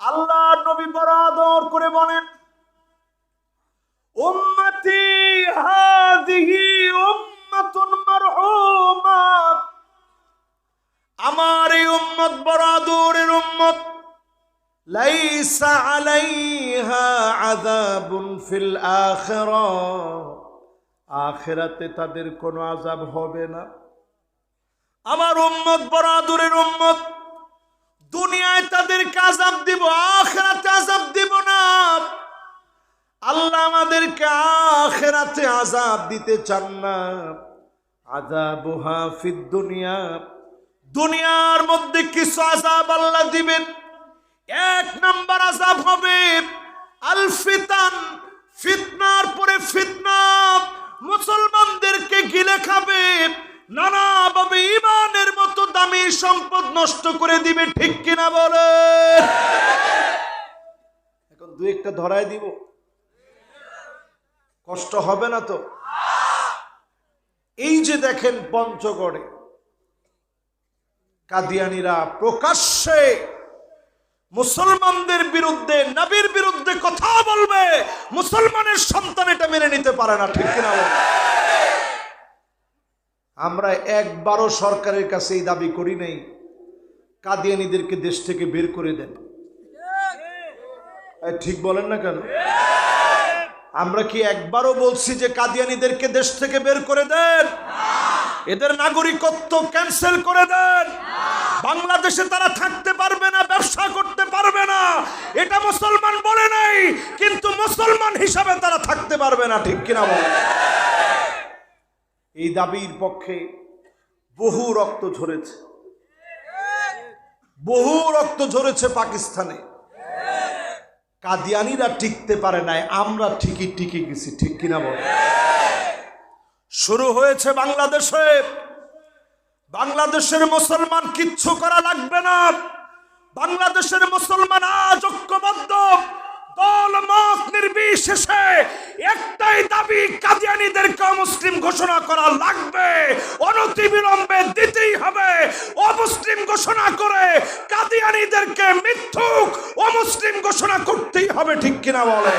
আল্লাহ নবী বড় আদর করে বলেন, উম্মতি হাদিহি উম্মাতুন মারহুমা। আমার এই উম্মত বড় আদরের উম্মত। লাইসা আলাইহা আযাবুন ফিল আখিরাহ আখিরাতে তাদের কোনো আযাব হবে না। আমার উম্মত বড় আদরের উম্মত দুনিয়ায় তাদেরকে কাজাব দিব, আখরাতে আজাব দিব না। আল্লাহ আমাদেরকে আখেরাতে আজাব দিতে চান না। আজাব হাফিদ দুনিয়া। দুনিয়ার মধ্যে কিছু আজাব আল্লাহ দিবেন। এক নম্বর আজাব হবে ঠিক কিনা বলে? এখন দু একটা ধরায় দিব। কষ্ট হবে না তো? এই যে দেখেন পঞ্চগড়ে কাদিয়ানিরা প্রকাশ্যে মুসলমানদের বিরুদ্ধে, নবীর বিরুদ্ধে কথা বলবে। মুসলমানের সন্তান এটা মেনে নিতে পারে না, ঠিক কিনা বল? আমরা একবারও সরকারের কাছে এই দাবি করি নাই। কাদিয়ানিদেরকে দেশ থেকে বের করে দেন। ঠিক বলেন না কেন? আমরা কি একবারও বলছি যে কাদিয়ানিদেরকে দেশ থেকে বের করে দেন? এদের নাগরিকত্ব ক্যান্সেল করে দেন। বাংলাদেশে তারা থাকতে পারবে না, ব্যবসা করতে পারবে না। এটা মুসলমান বলে নাই, কিন্তু মুসলমান হিসাবে তারা থাকতে পারবে না, ঠিক কিনা বলে এই দাবির পক্ষে বহু রক্ত ঝরেছে। বহু রক্ত ঝরেছে পাকিস্তানে। কাদিয়ানিরা টিকতে পারে নাই, আমরা ঠিকই টিকে গেছি, ঠিক কিনা বল? শুরু হয়েছে বাংলাদেশে। বাংলাদেশের মুসলমান কিচ্ছু করা লাগবে না। বাংলাদেশের মুসলমান আজ ঐক্যবদ্ধ, দল মত নির্বিশেষে একটাই দাবি কাদিয়ানিদেরকে মুসলিম ঘোষণা করা লাগবে। অনতি বিলম্বে দিতেই হবে ঘোষণা করে কাদিয়ানিদেরকে মিথ্যুক অমুসলিম ঘোষণা করতেই হবে ঠিক কিনা বলে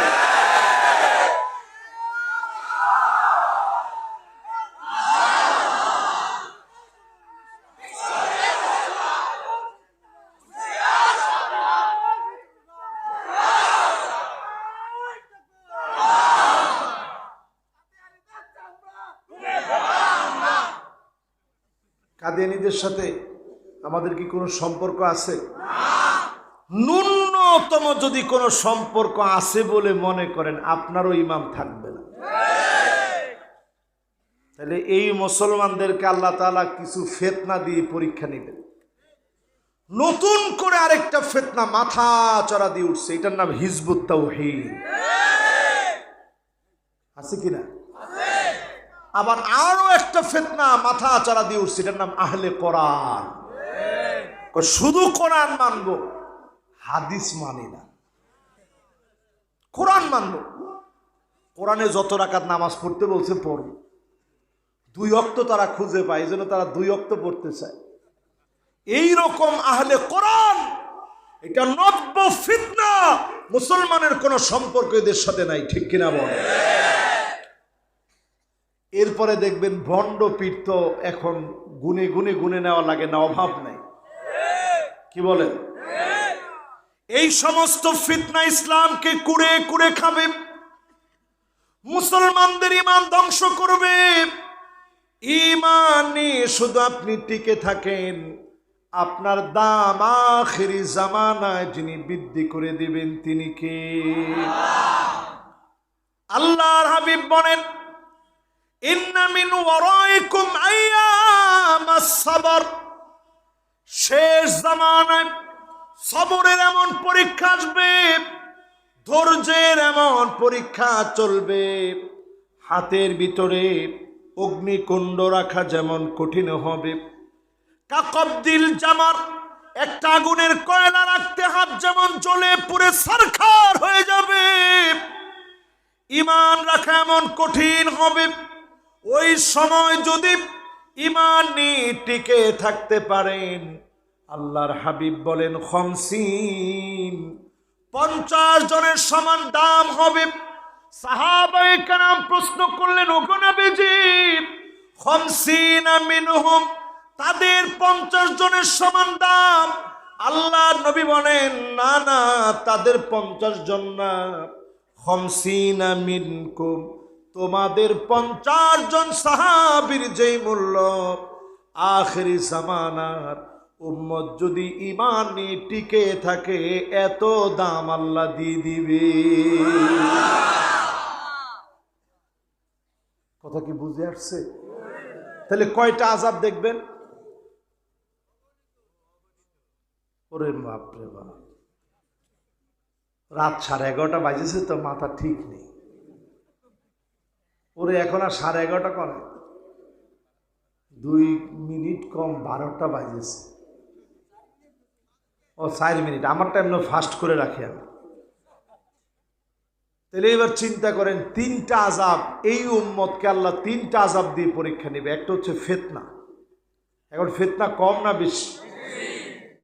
কাদিয়ানিদের সাথে আমাদের কি কোনো সম্পর্ক আছে? ন্যূনতম যদি কোনো সম্পর্ক আছে বলে মনে করেন, আপনারও ইমাম থাকবে না। তাহলে এই মুসলমানদেরকে আল্লাহ তাআলা কিছু ফেতনা দিয়ে পরীক্ষা নেবেন। নতুন করে আরেকটা ফেতনা মাথা চড়া দিয়ে উঠছে, এটার নাম হিজবুত আছে কিনা আবার আরও একটা ফেতনা মাথা চড়া দিয়ে উঠছে, এটার নাম আহলে কয় শুধু কোরআন মানব, হাদিস মানি না। কোরআন মানব। কোরআনে যত রাকাত নামাজ পড়তে বলছে পড়ব দুই অক্ত তারা খুঁজে পায়, এই জন্য তারা দুই অক্ত পড়তে চায়। এই রকম আহলে কোরআন, এটা নব্য ফিতনা। মুসলমানের কোনো সম্পর্ক এদের সাথে নাই, ঠিক কিনা বল? এরপরে দেখবেন ভণ্ড পীঠ তো এখন গুনে গুনে গুনে নেওয়া লাগে না, অভাব নাই। কি বলেন? এই সমস্ত ফিতনা ইসলামকে কুড়ে কুড়ে খাবে। মুসলমানদের ইমান ধ্বংস করবে। ইমান শুধু আপনি টিকে থাকেন। আপনার দাম আখেরি জামানায় যিনি বৃদ্ধি করে দিবেন তিনি কে? আল্লাহর হাবিব বলেন, ইন্না মিন ওয়ারাইকুম আইয়ামাস সাবর। শেষ জামানায় সবরের এমন পরীক্ষা আসবে, ধৈর্যের এমন পরীক্ষা চলবে। হাতের ভিতরে অগ্নিকুণ্ড রাখা যেমন কঠিন হবে। কাকবদিল জামার একটা আগুনের কয়লা রাখতে হাত যেমন চলে পুরে সারখার হয়ে যাবে। ইমান রাখা এমন কঠিন হবে। ওই সময় যদি ইমান নিয়ে টিকে থাকতে পারেন। আল্লাহর হাবিব বলেন খমসিন পঞ্চাশ জনের সমান দাম হবে। সাহাবায়ে কারাম প্রশ্ন করলেন ওগনবীজি খমসিনা মিনহুম? তাদের পঞ্চাশ জনের সমান দাম। আল্লাহ নবী বলেন, না না, তাদের পঞ্চাশ জন না। খমসিনা মিনকুম। তোমাদের পঞ্চাশ জন সাহাবীর যেই মূল্য, আখেরি জামানার উম্মত যদি ইমান টিকে থাকে, এত দাম আল্লাহ দিয়ে দিবে। কথা কি বুঝে আসছে? তাহলে কয়টা আজাব দেখবেন? ওরে বাপরে বাপ। রাত সাড়ে এগারোটা বাজেছে তো মাথা ঠিক নেই। ওরে এখন আর সাড়ে এগারোটা করে দুই মিনিট কম বারোটা বাজেছে। ও, চার মিনিট, আমারটা এমন ফাস্ট করে রাখি আমি। তাহলে এবার চিন্তা করেন, তিনটা আজাব এই উম্মতকে আল্লাহ তিনটা আজাব দিয়ে পরীক্ষা নেবে। একটা হচ্ছে ফেতনা। এখন ফেতনা কম না বেশি?